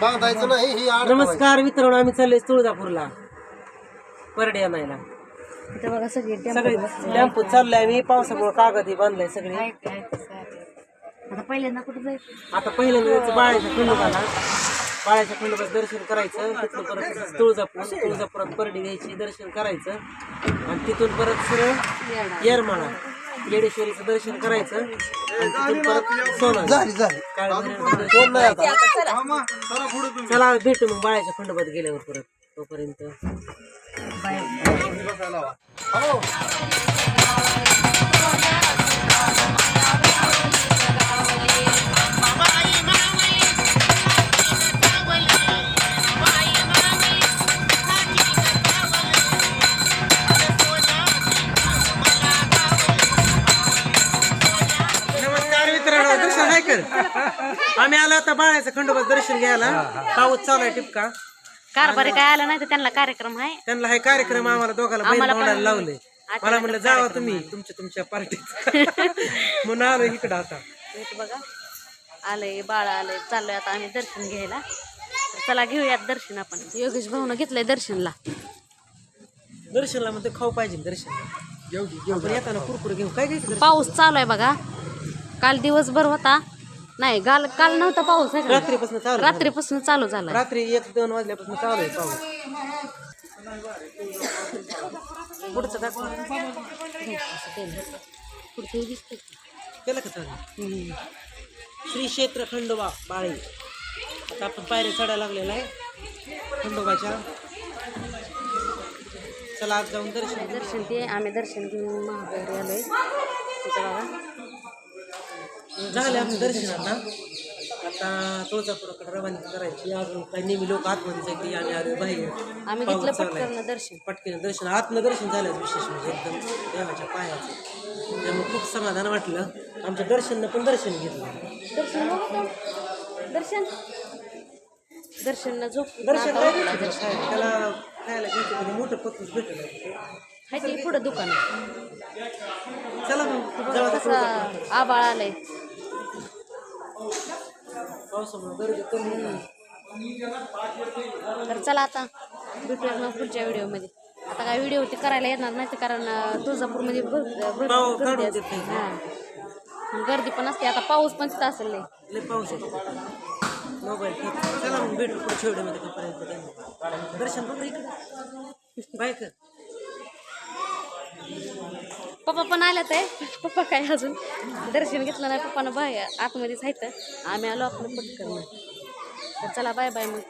बांधायचं नाही ही आड नमस्कार मित्रांनो आम्ही चाललोय तुळजापूरला. परडे आणायला इथं बघा सगळे सगळे टॅम्पो चाललोय आम्ही पावसामुळे कागद हे बांधलाय सगळे. आता पहिल्यांदा कुठं जायचं? आता पहिल्यांदा जायचं बाळाच्या खंडोबाला बाळाच्या खंडोबाचं दर्शन करायचं तिथून परत तुळजापूर तुळजापुरात परडी घ्यायची दर्शन करायचं. आणि तिथून परत सरळ येरमाळा. येडेश्वरीचं दर्शन करायचं. आणि तिथून परत सोनं झाली झाली. काळ्या भैरवाचं दर्शन कोण नाही आता. चला. भेटू मग बाळाच्या खंडोबात गेल्यावर परत तोपर्यंत. आहे कर? आम्ही आलो आता बाळाचं खंडोबाचं दर्शन घ्यायला. पाऊस चालू आहे टिपका. कारभारी काय आला नाही तर त्यांना कार्यक्रम आहे. त्यांना हे कार्यक्रम आम्हाला दोघाला भावंडाला लावले मला म्हणलं जावा तुम्ही तुमच्या तुमच्या पार्टीत. म्हणून आलो इकडं आता. बघा. आलंय बाळ आलंय चाललोय आता आम्ही दर्शन घ्यायला. तर चला घेऊयात दर्शन आपण. योगेश भाऊन घेतलंय दर्शनला. दर्शनला म्हणते खाऊ पाहिजे दर्शन घेऊ आपण येताना कुरकुरे घेऊ. काय घ्यायचं पाऊस चालू आहे बघा. काल दिवसभर होता. नाही काल काल नव्हता पाऊस आहे का? रात्रीपासून चालू. रात्रीपासून चालू झाला. रात्री एक दोन वाजल्यापासून चालू आहे पाऊस. पुढचं दाखव. पुढचं दिसतंय केलं का चालू? श्री क्षेत्र खंडोबा बाळे. आता आपण पायऱ्या चढायला लागलेला आहे. खंडोबाच्या. चला आज जाऊन दर्शन घेऊ. दर्शन ते आम्ही दर्शन घेऊन महागारी आलोय. झाले आमचं दर्शन आता. आता तुळजापुराकडे रवानगी करायची. अजून काही नेहमी लोक आतमध्ये जायचे आणि आले बाहेर आम्ही पाऊस घेतलं चालू आहे. पटकन दर्शन. पटकन दर्शन झालं विशेष म्हणजे एकदम देवाच्या पायाचं. त्यामुळे खूप समाधान वाटलं. आमच्या दर्शननं पण दर्शन घेतलं. दर्शन बघा का? दर्शन? दर्शन झोप. दर्शन काय? त्याला खायला घ्यायचं मोठं पत्तूच भेटलं. हाय ते पुढं दुकान. चला मग. जाऊ आता कसं आबाळ आलंय. तर चला आता भेटूया मग पुढच्या व्हिडिओमध्ये. आता काय व्हिडिओ ते करायला येणार नाही ते कारण तुळजापूरमध्ये गर्दी नाही. हां. गर्दी पण असते. आता पाऊस पण तिथं असेल. लय. पाऊस मोबाईल ठीक चला मग भेटू पुढच्या व्हिडिओमध्ये दर्शन बघ बाय कर. पप्पा पण आल्यात आहे. पप्पा काय अजून? दर्शन घेतलं नाही पप्पानं बाय आतमध्येच आहेत. आम्ही आलो आपलं पटकन. तर चला बाय बाय मग.